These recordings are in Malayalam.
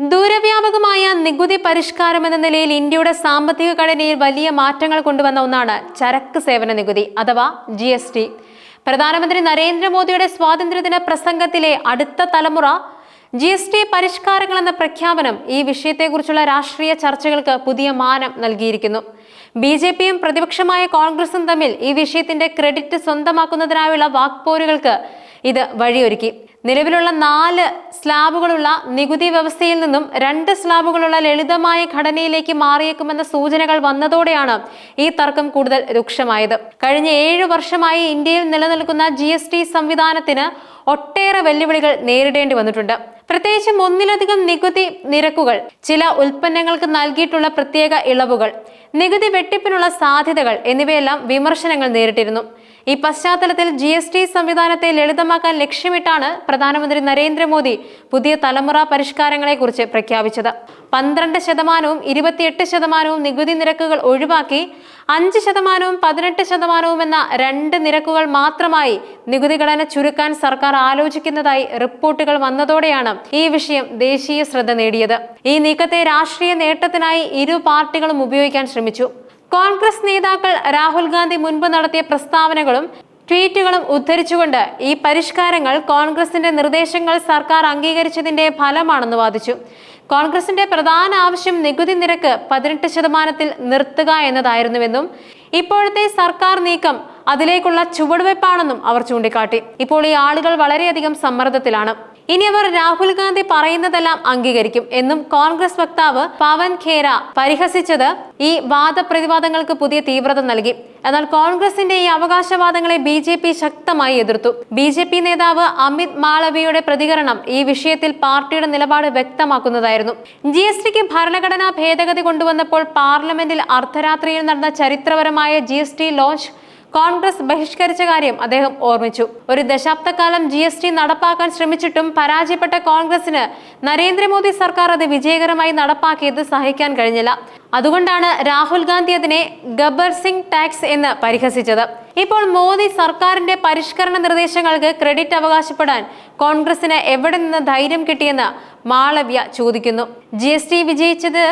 ദൂരവ്യാപകമായ നികുതി പരിഷ്കാരം എന്ന നിലയിൽ ഇന്ത്യയുടെ സാമ്പത്തിക ഘടനയിൽ വലിയ മാറ്റങ്ങൾ കൊണ്ടുവന്ന ഒന്നാണ് ചരക്ക് സേവന നികുതി അഥവാ ജി എസ് ടി. പ്രധാനമന്ത്രി നരേന്ദ്രമോദിയുടെ സ്വാതന്ത്ര്യദിന പ്രസംഗത്തിലെ അടുത്ത തലമുറ ജി എസ് ടി പരിഷ്കാരങ്ങൾ എന്ന പ്രഖ്യാപനം ഈ വിഷയത്തെക്കുറിച്ചുള്ള രാഷ്ട്രീയ ചർച്ചകൾക്ക് പുതിയ മാനം നൽകിയിരിക്കുന്നു. ബി ജെ പിയും പ്രതിപക്ഷമായ കോൺഗ്രസും തമ്മിൽ ഈ വിഷയത്തിന്റെ ക്രെഡിറ്റ് സ്വന്തമാക്കുന്നതിനായുള്ള വാക്പോരുകൾക്ക് ഇത് വഴിയൊരുക്കി. നിലവിലുള്ള നാല് സ്ലാബുകളുള്ള നികുതി വ്യവസ്ഥയിൽ നിന്നും രണ്ട് സ്ലാബുകളുള്ള ലളിതമായ ഘടനയിലേക്ക് മാറിയേക്കുമെന്ന സൂചനകൾ വന്നതോടെയാണ് ഈ തർക്കം കൂടുതൽ രൂക്ഷമായത്. കഴിഞ്ഞ ഏഴ് വർഷമായി ഇന്ത്യയിൽ നിലനിൽക്കുന്ന ജി എസ് ടി സംവിധാനത്തിന് ഒട്ടേറെ വെല്ലുവിളികൾ നേരിടേണ്ടി വന്നിട്ടുണ്ട്. പ്രത്യേകിച്ചും ഒന്നിലധികം നികുതി നിരക്കുകൾ ചില ഉൽപ്പന്നങ്ങൾക്ക് നൽകിയിട്ടുള്ള പ്രത്യേക ഇളവുകൾ നികുതി വെട്ടിപ്പിനുള്ള സാധ്യതകൾ എന്നിവയെല്ലാം വിമർശനങ്ങൾ നേരിട്ടിരുന്നു. ഈ പശ്ചാത്തലത്തിൽ ജി എസ് ടി സംവിധാനത്തെ ലളിതമാക്കാൻ ലക്ഷ്യമിട്ടാണ് പ്രധാനമന്ത്രി നരേന്ദ്രമോദി പുതിയ തലമുറ പരിഷ്കാരങ്ങളെക്കുറിച്ച് പ്രഖ്യാപിച്ചത്. പന്ത്രണ്ട് ശതമാനവും ഇരുപത്തിയെട്ട് ശതമാനവും നികുതി നിരക്കുകൾ ഒഴിവാക്കി അഞ്ച് ശതമാനവും പതിനെട്ട് ശതമാനവും എന്ന രണ്ട് നിരക്കുകൾ മാത്രമായി നികുതി ഘടന ചുരുക്കാൻ സർക്കാർ ആലോചിക്കുന്നതായി റിപ്പോർട്ടുകൾ വന്നതോടെയാണ് ഈ വിഷയം ദേശീയ ശ്രദ്ധ നേടിയത്. ഈ നീക്കത്തെ രാഷ്ട്രീയ നേട്ടത്തിനായി ഇരു പാർട്ടികളും ഉപയോഗിക്കാൻ ശ്രമിച്ചു. കോൺഗ്രസ് നേതാക്കൾ രാഹുൽ ഗാന്ധി മുൻപ് നടത്തിയ പ്രസ്താവനകളും ട്വീറ്റുകളും ഉദ്ധരിച്ചുകൊണ്ട് ഈ പരിഷ്കാരങ്ങൾ കോൺഗ്രസിന്റെ നിർദ്ദേശങ്ങൾ സർക്കാർ അംഗീകരിച്ചതിന്റെ ഫലമാണെന്ന് വാദിച്ചു. കോൺഗ്രസിന്റെ പ്രധാന ആവശ്യം നികുതി നിരക്ക് പതിനെട്ട് ശതമാനത്തിൽ നിർത്തുക എന്നതായിരുന്നുവെന്നും ഇപ്പോഴത്തെ സർക്കാർ നീക്കം അതിലേക്കുള്ള ചുവടുവെപ്പാണെന്നും അവർ ചൂണ്ടിക്കാട്ടി. ഇപ്പോൾ ഈ ആളുകൾ വളരെയധികം സമ്മർദ്ദത്തിലാണ്. ഇനി അവർ രാഹുൽ ഗാന്ധി പറയുന്നതെല്ലാം അംഗീകരിക്കും എന്നും കോൺഗ്രസ് വക്താവ് പവൻ ഖേര പരിഹസിച്ചത് ഈ വാദപ്രതിവാദങ്ങൾക്ക് പുതിയ തീവ്രത നൽകി. എന്നാൽ കോൺഗ്രസിന്റെ ഈ അവകാശവാദങ്ങളെ ബി ജെ പി ശക്തമായി എതിർത്തു. ബി ജെ പി നേതാവ് അമിത് മാളവിയുടെ പ്രതികരണം ഈ വിഷയത്തിൽ പാർട്ടിയുടെ നിലപാട് വ്യക്തമാക്കുന്നതായിരുന്നു. ജി എസ് ടിക്ക് ഭരണഘടനാ ഭേദഗതി കൊണ്ടുവന്നപ്പോൾ പാർലമെന്റിൽ അർദ്ധരാത്രിയിൽ നടന്ന ചരിത്രപരമായ G S T launch Congress ബഹിഷ്കരിച്ച കാര്യം അദ്ദേഹം ഓർമ്മിച്ചു. ഒരു ദശാബ്ദക്കാലം ജി എസ് ടി നടപ്പാക്കാൻ ശ്രമിച്ചിട്ടും പരാജയപ്പെട്ട കോൺഗ്രസിന് നരേന്ദ്രമോദി സർക്കാർ അത് വിജയകരമായി നടപ്പാക്കിയത് സഹിക്കാൻ കഴിഞ്ഞില്ല. അതുകൊണ്ടാണ് രാഹുൽ ഗാന്ധി അതിനെ ഗബർ സിംഗ് ടാക്സ് എന്ന് പരിഹസിച്ചത്. ഇപ്പോൾ മോദി സർക്കാരിന്റെ പരിഷ്കരണ നിർദ്ദേശങ്ങൾക്ക് ക്രെഡിറ്റ് അവകാശപ്പെടാൻ കോൺഗ്രസിന് എവിടെ നിന്ന് ധൈര്യം കിട്ടിയെന്ന് മാളവ്യ ചോദിക്കുന്നു. ജി വിജയിച്ചത്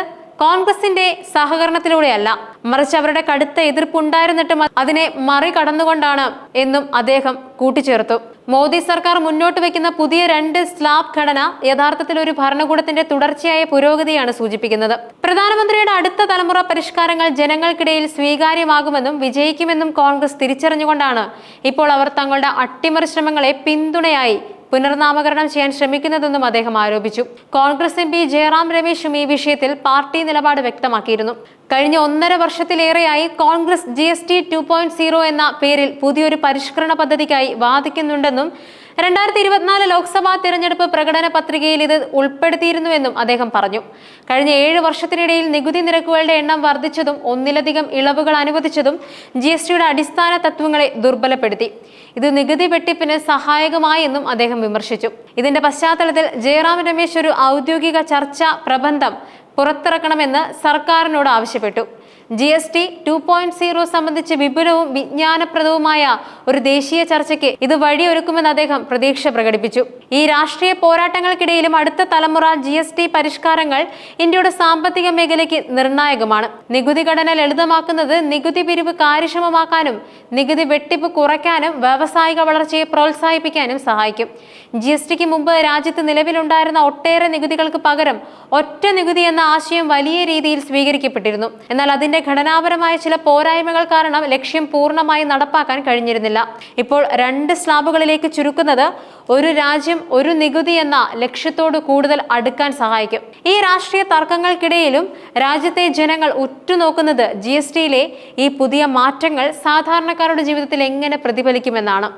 കോൺഗ്രസിന്റെ സഹകരണത്തിലൂടെയല്ല. മറിച്ച് അവരുടെ കടുത്ത എതിർപ്പുണ്ടായിരുന്നിട്ടും അതിനെ മറികടന്നുകൊണ്ടാണ് എന്നും അദ്ദേഹം കൂട്ടിച്ചേർത്തു. മോദി സർക്കാർ മുന്നോട്ട് വെക്കുന്ന പുതിയ രണ്ട് സ്ലാബ് ഘടന യഥാർത്ഥത്തിൽ ഒരു ഭരണകൂടത്തിന്റെ തുടർച്ചയായ പുരോഗതിയാണ് സൂചിപ്പിക്കുന്നത്. പ്രധാനമന്ത്രിയുടെ അടുത്ത തലമുറ പരിഷ്കാരങ്ങൾ ജനങ്ങൾക്കിടയിൽ സ്വീകാര്യമാകുമെന്നും വിജയിക്കുമെന്നും കോൺഗ്രസ് തിരിച്ചറിഞ്ഞുകൊണ്ടാണ് ഇപ്പോൾ അവർ തങ്ങളുടെ അട്ടിമറി ശ്രമങ്ങളെ പിന്തുണയായി പുനർനാമകരണം ചെയ്യാൻ ശ്രമിക്കുന്നതെന്നും അദ്ദേഹം ആരോപിച്ചു. കോൺഗ്രസ് എം പി ജയറാം രമേശും ഈ വിഷയത്തിൽ പാർട്ടി നിലപാട് വ്യക്തമാക്കിയിരുന്നു. കഴിഞ്ഞ ഒന്നര വർഷത്തിലേറെയായി Congress G S T two point zero എന്ന പേരിൽ പുതിയൊരു പരിഷ്കരണ പദ്ധതിക്കായി വാദിക്കുന്നുണ്ടെന്നും രണ്ടായിരത്തി ഇരുപത്തിനാല് ലോക്സഭാ തിരഞ്ഞെടുപ്പ് പ്രകടന പത്രികയിൽ ഇത് ഉൾപ്പെടുത്തിയിരുന്നുവെന്നും അദ്ദേഹം പറഞ്ഞു. കഴിഞ്ഞ ഏഴ് വർഷത്തിനിടയിൽ നികുതി നിരക്കുകളുടെ എണ്ണം വർദ്ധിച്ചതും ഒന്നിലധികം ഇളവുകൾ അനുവദിച്ചതും ജി എസ് ടിയുടെ അടിസ്ഥാന തത്വങ്ങളെ ദുർബലപ്പെടുത്തി. ഇത് നികുതി വെട്ടിപ്പിന് സഹായകമായെന്നും അദ്ദേഹം വിമർശിച്ചു. ഇതിന്റെ പശ്ചാത്തലത്തിൽ ജയറാം രമേശ് ഒരു ഔദ്യോഗിക ചർച്ചാ പ്രബന്ധം പുറത്തിറക്കണമെന്ന് സർക്കാരിനോട് ആവശ്യപ്പെട്ടു. G S T two point zero സംബന്ധിച്ച് വിപുലവും വിജ്ഞാനപ്രദവുമായ ഒരു ദേശീയ ചർച്ചയ്ക്ക് ഇത് വഴിയൊരുക്കുമെന്ന് അദ്ദേഹം പ്രതീക്ഷ പ്രകടിപ്പിച്ചു. ഈ രാഷ്ട്രീയ പോരാട്ടങ്ങൾക്കിടയിലും അടുത്ത തലമുറ ജി എസ് ടി പരിഷ്കാരങ്ങൾ ഇന്ത്യയുടെ സാമ്പത്തിക മേഖലയ്ക്ക് നിർണായകമാണ്. നികുതി ഘടന ലളിതമാക്കുന്നത് നികുതി പിരിവ് കാര്യക്ഷമമാക്കാനും നികുതി വെട്ടിപ്പ് കുറയ്ക്കാനും വ്യാവസായിക വളർച്ചയെ പ്രോത്സാഹിപ്പിക്കാനും സഹായിക്കും. ജി എസ് ടിക്ക് മുമ്പ് രാജ്യത്ത് നിലവിലുണ്ടായിരുന്ന ഒട്ടേറെ നികുതികൾക്ക് പകരം ഒറ്റ നികുതി എന്ന ആശയം വലിയ രീതിയിൽ സ്വീകരിക്കപ്പെട്ടിരുന്നു. എന്നാൽ അതിന്റെ ഘടനാപരമായ ചില പോരായ്മകൾ കാരണം ലക്ഷ്യം പൂർണമായി നടപ്പാക്കാൻ കഴിഞ്ഞിരുന്നില്ല. ഇപ്പോൾ രണ്ട് സ്ലാബുകളിലേക്ക് ചുരുക്കുന്നത് ഒരു രാജ്യം ഒരു നികുതി എന്ന ലക്ഷ്യത്തോട് കൂടുതൽ അടുക്കാൻ സഹായിക്കും. ഈ രാഷ്ട്രീയ തർക്കങ്ങൾക്കിടയിലും രാജ്യത്തെ ജനങ്ങൾ ഉറ്റുനോക്കുന്നത് ജി എസ് ടിയിലെ ഈ പുതിയ മാറ്റങ്ങൾ സാധാരണക്കാരുടെ ജീവിതത്തിൽ എങ്ങനെ പ്രതിഫലിക്കുമെന്നാണ്.